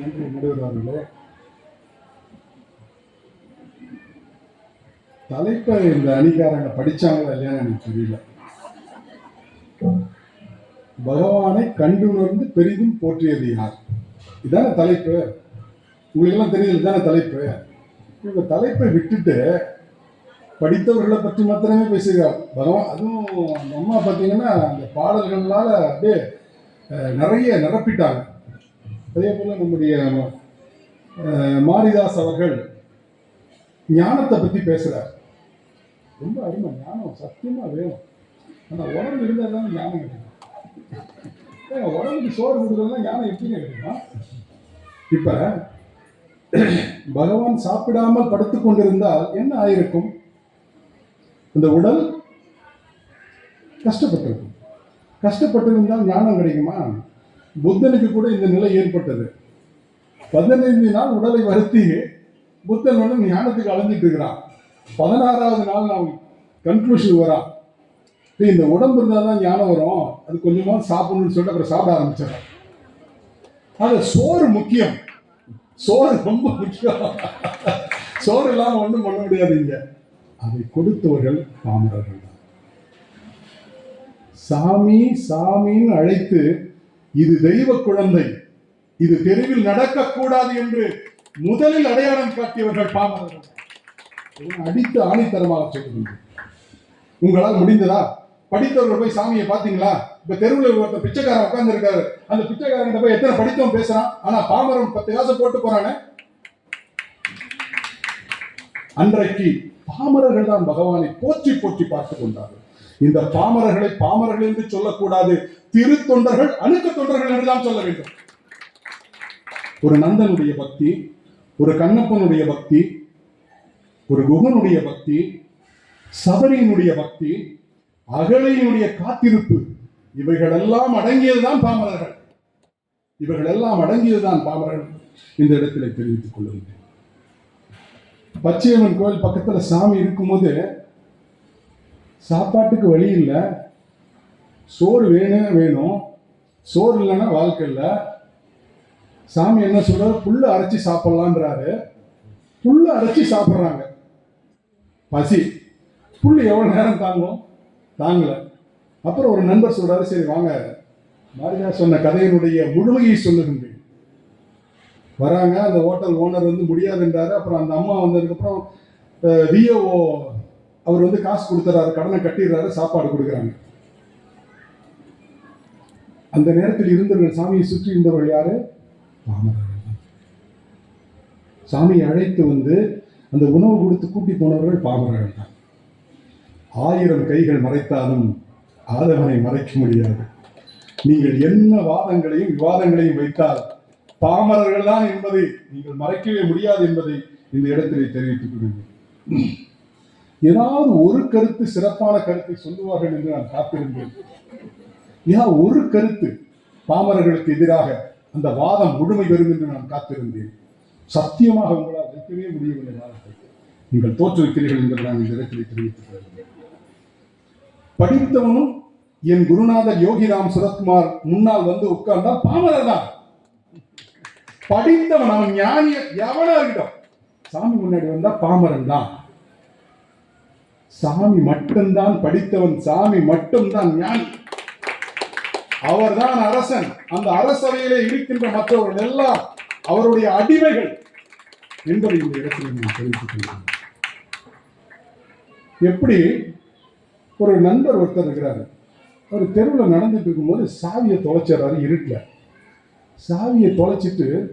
நடுவர் அவர்களே தலைப்பை இந்த அணிகாரங்க படிச்சாங்களா இல்லையான்னு எனக்கு தெரியல. பகவானை கண்டுணர்ந்து பெரிதும் போற்றியது யார்? இதான தலைப்பு? உங்களுக்கு எல்லாம் தெரியுது இதான தலைப்பு? இவங்க தலைப்பை விட்டுட்டு படித்தவர்களை பற்றி மாத்திரமே பேசுகிறார். பகவான் அதுவும் அந்த அம்மா பார்த்தீங்கன்னா அந்த பாடல்களால அப்படியே நிறைய நிரப்பிட்டாங்க. அதே போல் நம்முடைய மாரிதாஸ் அவர்கள் ஞானத்தை பற்றி பேசுகிறார் ரொம்ப அருமை. ஞானம் சத்தியமாக வேணும். ஆனால் உடம்பு இருந்தால் தான் ஞானம் கிடைக்கும். உடம்புக்கு சோறு கொடுக்கறதுனா ஞானம் எப்படிங்க கிடைக்குமா? இப்போ பகவான் சாப்பிடாமல் படுத்து கொண்டிருந்தால் என்ன ஆயிருக்கும்? இந்த உடல் கஷ்டப்பட்டிருக்கும். கஷ்டப்பட்டிருந்தால் ஞானம் கிடைக்குமா? புத்தனுக்கு கூட இந்த நிலை ஏற்பட்டது. பதினைந்து நாள் உடலை வருத்தி புத்தன் வந்து ஞானத்துக்கு அலைஞ்சிட்டு இருக்கிறான். பதினாறாவது நாள் நான் கன்க்ளூஷன் வரான் இந்த உடம்பு இருந்தால் தான் ஞானம் வரும். அது கொஞ்சமாக சாப்பிடணும்னு சொல்லிட்டு அப்புறம் சாப்பிட ஆரம்பிச்சிடறான் அது சோறு முக்கியம். சோறு ரொம்ப முக்கியம். சோறு இல்லாமல் ஒன்றும் பண்ண முடியாது இங்கே. அதை கொடுத்தவர்கள் பாமரர்கள் தான். சாமி சாமின்னு அழைத்து இது தெய்வ குழந்தை. இது தெருவில் நடக்கக்கூடாது என்று முதலில் அடையாளம் காட்டியவர்கள் பாமரர்கள். அடித்து ஆணைத்தரமாக சொல்லுங்கள் உங்களால் முடிந்ததா? படித்தவர்கள் போய் சாமியை பாத்தீங்களா இப்ப தெருவில் ஒருத்தர் பிச்சைக்காரன் உட்கார்ந்து இருக்காரு அந்த பிச்சைக்காரன் போய் எத்தனை படித்தவன் பேசுறான்? ஆனா பாமரன் பத்து காசு போட்டு போறானே. அன்றைக்கு பாமரர்கள் தான் பகவானை போற்றி போற்றி பார்த்து கொண்டார்கள். இந்த பாமரர்களை பாமரர்கள் என்று சொல்லக்கூடாது. திருத்தொண்டர்கள் அணுக்க தொண்டர்கள் என்றுதான் சொல்ல வேண்டும். ஒரு நந்தனுடைய பக்தி ஒரு கண்ணப்பனுடைய பக்தி ஒரு குகனுடைய பக்தி சபரியினுடைய பக்தி அகலையினுடைய காத்திருப்பு இவைகளெல்லாம் அடங்கியதுதான் பாமரர்கள். இவைகளெல்லாம் அடங்கியதுதான் பாமரர்கள் இந்த இடத்திலே தெரிவித்துக் கொள்ளுங்கள் பச்சையம்மன் கோயில் பக்கத்துல சாமி இருக்கும்போது சாப்பாட்டுக்கு வழி இல்லை. சோறு வேணும் வேணும். சோறு இல்லைன்னா வாழ்க்கை இல்லை. சாமி என்ன சொல்றாரு? புல்லு அரைச்சி சாப்பிடலான்றாரு புல்லு அரைச்சி சாப்பிட்றாங்க. பசி. புல் எவ்வளோ நேரம் தாங்கும்? தாங்கல. அப்புறம் ஒரு நண்பர் சொல்றாரு சரி வாங்க. மாரியா சொன்ன கதையினுடைய முழுமையை சொல்லுகின்றேன். வராங்க அந்த ஹோட்டல் ஓனர் வந்து முடியாதுன்றாரு. அப்புறம் அந்த அம்மா வந்ததுக்கப்புறம் விஓஓ அவர் வந்து காசு கொடுத்துறாரு கடனை கட்டிடுறாரு சாப்பாடு கொடுக்குறாங்க. அந்த நேரத்தில் இருந்தவர்கள் சாமியை சுற்றி இருந்தவர்கள் யாரு? பாமரர்கள் சாமியை அழைத்து வந்து அந்த உணவு கொடுத்து கூட்டி போனவர்கள் பாமரர்கள் தான். ஆயிரம் கைகள் மறைத்தாலும் ஆதவனை மறைக்க முடியாது. நீங்கள் என்ன வாதங்களையும் விவாதங்களையும் வைத்தால் பாமரர்கள் தான் என்பதை நீங்கள் மறைக்கவே முடியாது என்பதை இந்த இடத்திலே தெரிவித்துக் கொள்கிறேன். ஏதாவது ஒரு கருத்து சிறப்பான கருத்தை சொல்லுவார்கள் என்று நான் காத்திருந்தேன். மிக ஒரு கருத்து பாமரர்களுக்கு எதிராக அந்த வாதம் முழுமை பெறும் என்று நான் காத்திருந்தேன். சத்தியமாக உங்களால் வைக்கவே முடியவில்லை வாதத்தை நீங்கள் தோற்றுவிக்கிறீர்கள் என்று நான் இந்த இடத்திலே தெரிவித்துக் கொள்கிறேன். படித்தவனும் என் குருநாதர் யோகிராம் சுரத்குமார் முன்னால் வந்து உட்கார்ந்தா பாமரர் தான். படித்தவன் அவன் ஞானிய எவனா இருக்கட்டும் சாமி முன்னாடி வந்தா பாமரன் தான். சாமி மட்டும்தான் படித்தவன் சாமி மட்டும்தான் ஞானி. அவர்தான் அரசன். அந்த அரசவையிலே இருக்கின்ற மற்றவர்கள் எல்லாம் அவருடைய அடிமைகள் என்பதை இந்த இடத்தில் நான் தெரிவித்துக் கொள்கிறேன் எப்படி ஒரு நண்பர் ஒருத்தர் இருக்கிறாரு. அவர் தெருவில் நடந்துட்டு இருக்கும்போது சாவியை தொலைச்சிடுறாரு இருட்டில். சாவியை தொலைச்சிட்டு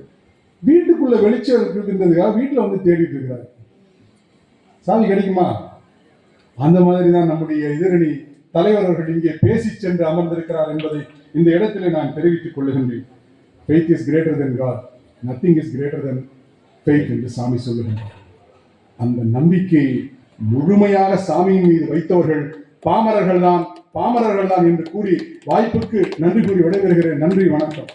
வீட்டுக்குள்ள வெளிச்சம் இருக்குதுன்றதுக்காக வீட்டில் வந்து தேடிட்டு இருக்கிறாரு. சாவி கிடைக்குமா? அந்த மாதிரி தான் நம்முடைய எதிரணி தலைவர் அவர்கள் இங்கே பேசி சென்று அமர்ந்திருக்கிறார் என்பதை இந்த இடத்திலே நான் தெரிவித்துக் கொள்ளுகின்றேன். Faith is greater than God nothing is greater than faith என்று சாமி சொல்லுகின்றார். அந்த நம்பிக்கையை முழுமையாக சாமியின் மீது வைத்தவர்கள் பாமரர்கள் தான் பாமரர்கள் தான் என்று கூறி வாய்ப்புக்கு நன்றி கூறி விடைபெறுகிறேன். நன்றி வணக்கம்.